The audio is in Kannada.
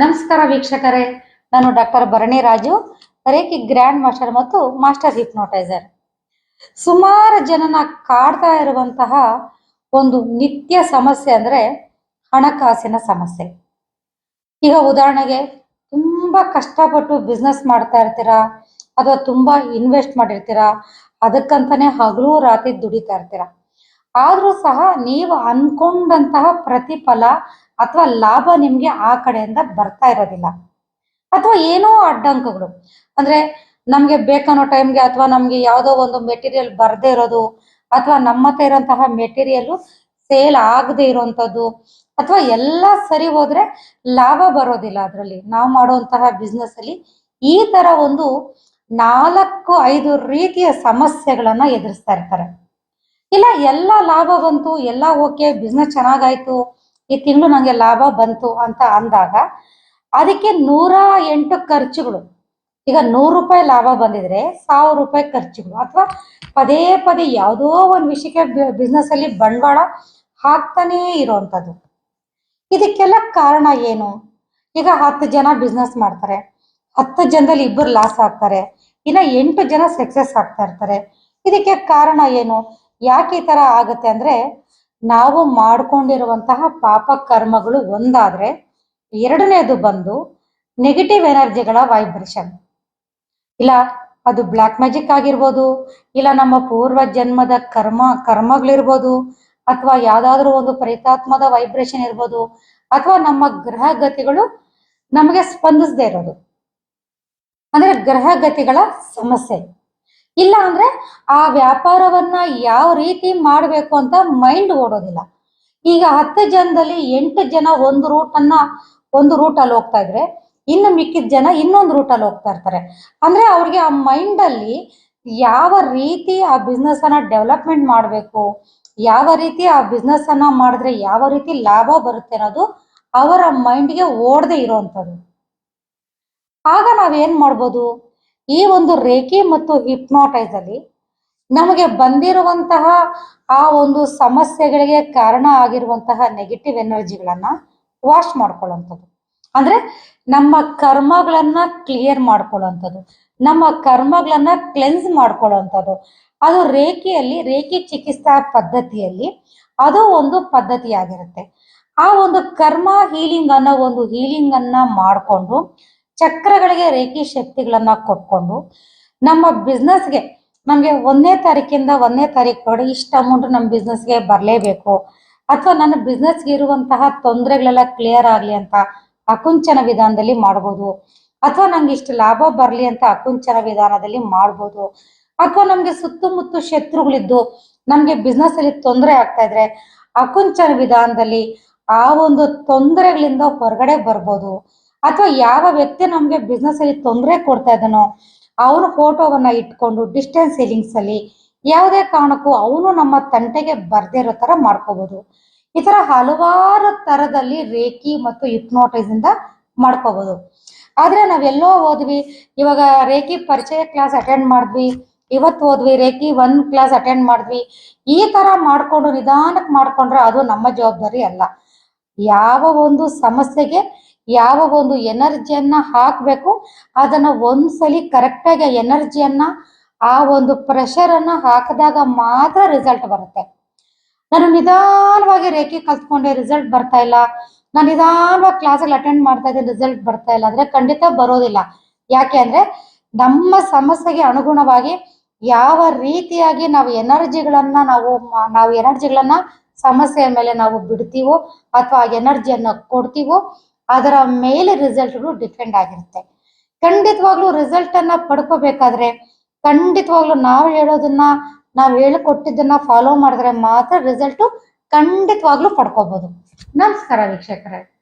ನಮಸ್ಕಾರ ವೀಕ್ಷಕರೇ. ನಾನು doctor Bharani Raju, reiki grand master ಮತ್ತು ಮಾಸ್ಟರ್ ಹಿಪ್ನೋಟೈಸರ್. ಸುಮಾರು ಜನನ ಕಾಡ್ತಾ ಇರುವಂತಹ ಒಂದು ನಿತ್ಯ ಸಮಸ್ಯೆ ಅಂದ್ರೆ ಹಣಕಾಸಿನ ಸಮಸ್ಯೆ. ಈಗ ಉದಾಹರಣೆಗೆ ತುಂಬಾ ಕಷ್ಟಪಟ್ಟು ಬಿಸ್ನೆಸ್ ಮಾಡ್ತಾ ಇರ್ತೀರಾ, ಅಥವಾ ತುಂಬಾ ಇನ್ವೆಸ್ಟ್ ಮಾಡಿರ್ತೀರಾ, ಅದಕ್ಕಂತಾನೆ ಹಗಲು ರಾತ್ರಿ ದುಡಿತಾ ಇರ್ತೀರಾ. ಆದ್ರೂ ಸಹ ನೀವು ಅನ್ಕೊಂಡಂತಹ ಪ್ರತಿಫಲ ಅಥವಾ ಲಾಭ ನಿಮ್ಗೆ ಆ ಕಡೆಯಿಂದ ಬರ್ತಾ ಇರೋದಿಲ್ಲ. ಅಥವಾ ಏನೋ ಅಡ್ಡಂಕಗಳು. ಅಂದ್ರೆ ನಮಗೆ ಬೇಕನ್ನೋ ಟೈಮ್ಗೆ ಅಥವಾ ನಮ್ಗೆ ಯಾವುದೋ ಒಂದು ಮೆಟೀರಿಯಲ್ ಬರ್ದೇ ಇರೋದು, ಅಥವಾ ನಮ್ಮ ಹತ್ರ ಇರೋಂತಹ ಮೆಟೀರಿಯಲ್ ಸೇಲ್ ಆಗದೆ ಇರೋಂಥದ್ದು, ಅಥವಾ ಎಲ್ಲ ಸರಿ ಹೋದ್ರೆ ಲಾಭ ಬರೋದಿಲ್ಲ ಅದರಲ್ಲಿ. ನಾವು ಮಾಡುವಂತಹ ಬಿಸ್ನೆಸ್ ಅಲ್ಲಿ ಈ ತರ ಒಂದು ನಾಲ್ಕು, ಐದು ರೀತಿಯ ಸಮಸ್ಯೆಗಳನ್ನ ಎದುರಿಸ್ತಾ ಇರ್ತಾರೆ. ಇಲ್ಲ, ಎಲ್ಲ ಲಾಭ ಬಂತು, ಎಲ್ಲ ಓಕೆ ಬಿಸ್ನೆಸ್ ಚೆನ್ನಾಗಾಯ್ತು, ಈ ತಿಂಗಳು ನಂಗೆ ಲಾಭ ಬಂತು ಅಂತ ಅಂದಾಗ ಅದಕ್ಕೆ ನೂರ ಎಂಟು ಖರ್ಚುಗಳು. ಈಗ ನೂರು ರೂಪಾಯಿ ಲಾಭ ಬಂದಿದ್ರೆ ಸಾವಿರ ರೂಪಾಯಿ ಖರ್ಚುಗಳು. ಅಥವಾ ಪದೇ ಪದೇ ಯಾವುದೋ ಒಂದು ವಿಷಯಕ್ಕೆ ಬಿಸ್ನೆಸ್ ಅಲ್ಲಿ ಬಂಡವಾಳ ಹಾಕ್ತಾನೇ ಇರುವಂತದ್ದು ಇದಕ್ಕೆಲ್ಲ ಕಾರಣ ಏನು? ಈಗ ಹತ್ತು ಜನ ಬಿಸ್ನೆಸ್ ಮಾಡ್ತಾರೆ, ಹತ್ತು ಜನದಲ್ಲಿ ಇಬ್ಬರು ಲಾಸ್ ಆಗ್ತಾರೆ, ಇನ್ನ ಎಂಟು ಜನ ಸಕ್ಸಸ್ ಆಗ್ತಾ ಇರ್ತಾರೆ. ಇದಕ್ಕೆ ಕಾರಣ ಏನು? ಯಾಕೆ ಈ ತರ ಆಗುತ್ತೆ ಅಂದ್ರೆ ನಾವು ಮಾಡ್ಕೊಂಡಿರುವಂತಹ ಪಾಪ ಕರ್ಮಗಳು ಒಂದಾದ್ರೆ ಎರಡನೇದು ಬಂದು ನೆಗೆಟಿವ್ ಎನರ್ಜಿಗಳ ವೈಬ್ರೇಷನ್ ಇಲ್ಲ, ಅದು ಬ್ಲ್ಯಾಕ್ ಮ್ಯಾಜಿಕ್ ಆಗಿರ್ಬೋದು, ಇಲ್ಲ ನಮ್ಮ ಪೂರ್ವ ಜನ್ಮದ ಕರ್ಮ, ಕರ್ಮಗಳಿರ್ಬೋದು, ಅಥವಾ ಯಾವ್ದಾದ್ರು ಒಂದು ಪ್ರೇತಾತ್ಮದ ವೈಬ್ರೇಷನ್ ಇರ್ಬೋದು, ಅಥವಾ ನಮ್ಮ ಗ್ರಹ ಗತಿಗಳು ನಮಗೆ ಸ್ಪಂದಿಸದೇ ಇರೋದು. ಅಂದ್ರೆ ಗ್ರಹ ಗತಿಗಳ ಸಮಸ್ಯೆ. ಇಲ್ಲ ಅಂದ್ರೆ ಆ ವ್ಯಾಪಾರವನ್ನ ಯಾವ ರೀತಿ ಮಾಡಬೇಕು ಅಂತ ಮೈಂಡ್ ಓಡೋದಿಲ್ಲ. ಈಗ ಹತ್ತು ಜನದಲ್ಲಿ ಎಂಟು ಜನ ಒಂದು ರೂಟ್ ಅನ್ನ ಒಂದು ರೂಟ್ ಅಲ್ಲಿ ಹೋಗ್ತಾ ಇದ್ರೆ, ಇನ್ನು ಮಿಕ್ಕಿದ ಜನ ಇನ್ನೊಂದು ರೂಟ್ ಅಲ್ಲಿ ಹೋಗ್ತಾ ಇರ್ತಾರೆ. ಅಂದ್ರೆ ಅವ್ರಿಗೆ ಆ ಮೈಂಡ್ ಅಲ್ಲಿ ಯಾವ ರೀತಿ ಆ ಬಿಸ್ನೆಸ್ ಅನ್ನ ಡೆವಲಪ್ಮೆಂಟ್ ಮಾಡಬೇಕು, ಯಾವ ರೀತಿ ಆ ಬಿಸ್ನೆಸ್ ಅನ್ನ ಮಾಡಿದ್ರೆ ಯಾವ ರೀತಿ ಲಾಭ ಬರುತ್ತೆ ಅನ್ನೋದು ಅವರ ಮೈಂಡ್ಗೆ ಓಡದೆ ಇರೋವಂಥದ್ದು. ಆಗ ನಾವೇನ್ ಮಾಡ್ಬೋದು? ಈ ಒಂದು ರೇಖೆ ಮತ್ತು ಹಿಪ್ನೋಟೈಸ್ ಅಲ್ಲಿ ನಮಗೆ ಬಂದಿರುವಂತಹ ಆ ಒಂದು ಸಮಸ್ಯೆಗಳಿಗೆ ಕಾರಣ ಆಗಿರುವಂತಹ ನೆಗೆಟಿವ್ ಎನರ್ಜಿಗಳನ್ನ ವಾಶ್ ಮಾಡ್ಕೊಳ್ಳುವಂಥದ್ದು. ಅಂದ್ರೆ ನಮ್ಮ ಕರ್ಮಗಳನ್ನ ಕ್ಲಿಯರ್ ಮಾಡ್ಕೊಳ್ಳುವಂಥದ್ದು. ನಮ್ಮ ಕರ್ಮಗಳನ್ನ ಕ್ಲೆನ್ಸ್ ಮಾಡ್ಕೊಳ್ಳುವಂಥದ್ದು. ಅದು ರೇಖೆಯಲ್ಲಿ, ರೇಖೆ ಚಿಕಿತ್ಸಾ ಪದ್ಧತಿಯಲ್ಲಿ ಅದು ಒಂದು ಪದ್ಧತಿಯಾಗಿರುತ್ತೆ. ಆ ಒಂದು ಕರ್ಮ ಹೀಲಿಂಗ್ ಅನ್ನೋ ಒಂದು ಹೀಲಿಂಗ್ ಅನ್ನ ಮಾಡಿಕೊಂಡು ಚಕ್ರಗಳಿಗೆ ರೇಖಿ ಶಕ್ತಿಗಳನ್ನ ಕೊಟ್ಕೊಂಡು ನಮ್ಮ ಬಿಸ್ನೆಸ್ಗೆ ನಮಗೆ ಒಂದನೇ ತಾರೀಕಿಂದ ಒಂದನೇ ತಾರೀಕು ಇಷ್ಟು ಅಮೌಂಟ್ ನಮ್ಮ ಬಿಸ್ನೆಸ್ಗೆ ಬರಲೇಬೇಕು. ಅಥವಾ ನನ್ನ ಬಿಸ್ನೆಸ್ಗೆ ಇರುವಂತಹ ತೊಂದರೆಗಳೆಲ್ಲ ಕ್ಲಿಯರ್ ಆಗಲಿ ಅಂತ ಅಕುಂಚನ ವಿಧಾನದಲ್ಲಿ ಮಾಡ್ಬೋದು. ಅಥವಾ ನಂಗೆ ಇಷ್ಟು ಲಾಭ ಬರಲಿ ಅಂತ ಅಕುಂಚನ ವಿಧಾನದಲ್ಲಿ ಮಾಡ್ಬೋದು. ಅಥವಾ ನಮ್ಗೆ ಸುತ್ತಮುತ್ತ ಶತ್ರುಗಳಿದ್ದು ನಮ್ಗೆ ಬಿಸ್ನೆಸ್ ಅಲ್ಲಿ ತೊಂದರೆ ಆಗ್ತಾ ಇದ್ರೆ ಅಕುಂಚನ ವಿಧಾನದಲ್ಲಿ ಆ ಒಂದು ತೊಂದರೆಗಳಿಂದ ಹೊರಗಡೆ ಬರ್ಬೋದು. ಅಥವಾ ಯಾವ ವ್ಯಕ್ತಿ ನಮಗೆ ಬಿಸ್ನೆಸ್ ಅಲ್ಲಿ ತೊಂದರೆ ಕೊಡ್ತಾ ಇದನೋ ಅವನ ಫೋಟೋವನ್ನ ಇಟ್ಕೊಂಡು ಡಿಸ್ಟೆನ್ಸ್ ಸೇಲಿಂಗ್ಸ್ ಅಲ್ಲಿ ಯಾವುದೇ ಕಾರಣಕ್ಕೂ ಅವನು ನಮ್ಮ ತಂಟೆಗೆ ಬರ್ದೇ ಇರೋ ತರ ಮಾಡ್ಕೋಬಹುದು ಈ ತರ ಹಲವಾರು ತರದಲ್ಲಿ ರೇಖಿ ಮತ್ತು ಹಿಪ್ನೋಟೈಸ್ ಇಂದ ಮಾಡ್ಕೋಬಹುದು ಆದ್ರೆ ನಾವೆಲ್ಲೋ ಹೋದ್ವಿ, ಇವಾಗ ರೇಖಿ ಪರಿಚಯ ಕ್ಲಾಸ್ ಅಟೆಂಡ್ ಮಾಡಿದ್ವಿ, ಇವತ್ತು ಹೋದ್ವಿ, ರೇಖಿ ಒನ್ ಕ್ಲಾಸ್ ಅಟೆಂಡ್ ಮಾಡಿದ್ವಿ, ಈ ತರ ಮಾಡ್ಕೊಂಡು ನಿಧಾನಕ್ಕೆ ಮಾಡ್ಕೊಂಡ್ರೆ ಅದು ನಮ್ಮ ಜವಾಬ್ದಾರಿ ಅಲ್ಲ. ಯಾವ ಒಂದು ಸಮಸ್ಯೆಗೆ ಯಾವ ಒಂದು ಎನರ್ಜಿಯನ್ನ ಹಾಕಬೇಕು, ಅದನ್ನ ಒಂದ್ಸಲಿ ಕರೆಕ್ಟಾಗಿ ಎನರ್ಜಿಯನ್ನ, ಆ ಒಂದು ಪ್ರೆಷರ್ ಅನ್ನ ಹಾಕಿದಾಗ ಮಾತ್ರ ರಿಸಲ್ಟ್ ಬರುತ್ತೆ. ನಾನು ನಿಧಾನವಾಗಿ ರೇಖೆ ಕಲ್ತ್ಕೊಂಡೆ ರಿಸಲ್ಟ್ ಬರ್ತಾ ಇಲ್ಲ. ನಾನು ನಿಧಾನವಾಗಿ ಕ್ಲಾಸಲ್ಲಿ ಅಟೆಂಡ್ ಮಾಡ್ತಾ ಇದ್ದೀನಿ ರಿಸಲ್ಟ್ ಬರ್ತಾ ಇಲ್ಲ. ಅಂದ್ರೆ ಖಂಡಿತ ಬರೋದಿಲ್ಲ. ಯಾಕೆ ಅಂದ್ರೆ ನಮ್ಮ ಸಮಸ್ಯೆಗೆ ಅನುಗುಣವಾಗಿ ಯಾವ ರೀತಿಯಾಗಿ ನಾವು ಎನರ್ಜಿಗಳನ್ನ ನಾವು ನಾವು ಎನರ್ಜಿಗಳನ್ನ ಸಮಸ್ಯೆಯ ಮೇಲೆ ನಾವು ಬಿಡ್ತೀವೋ ಅಥವಾ ಎನರ್ಜಿಯನ್ನ ಕೊಡ್ತೀವೋ ಅದರ ಮೇಲೆ ರಿಸಲ್ಟ್ಗಳು ಡಿಪೆಂಡ್ ಆಗಿರುತ್ತೆ. ಖಂಡಿತವಾಗ್ಲೂ ರಿಸಲ್ಟ್ ಅನ್ನ ಪಡ್ಕೋಬೇಕಾದ್ರೆ, ಖಂಡಿತವಾಗ್ಲೂ ನಾವು ಹೇಳೋದನ್ನ, ನಾವು ಹೇಳಿಕೊಟ್ಟಿದ್ದನ್ನ ಫಾಲೋ ಮಾಡಿದ್ರೆ ಮಾತ್ರ ರಿಸಲ್ಟ್ ಖಂಡಿತವಾಗ್ಲೂ ಪಡ್ಕೋಬಹುದು ನಮಸ್ಕಾರ ವೀಕ್ಷಕರೇ.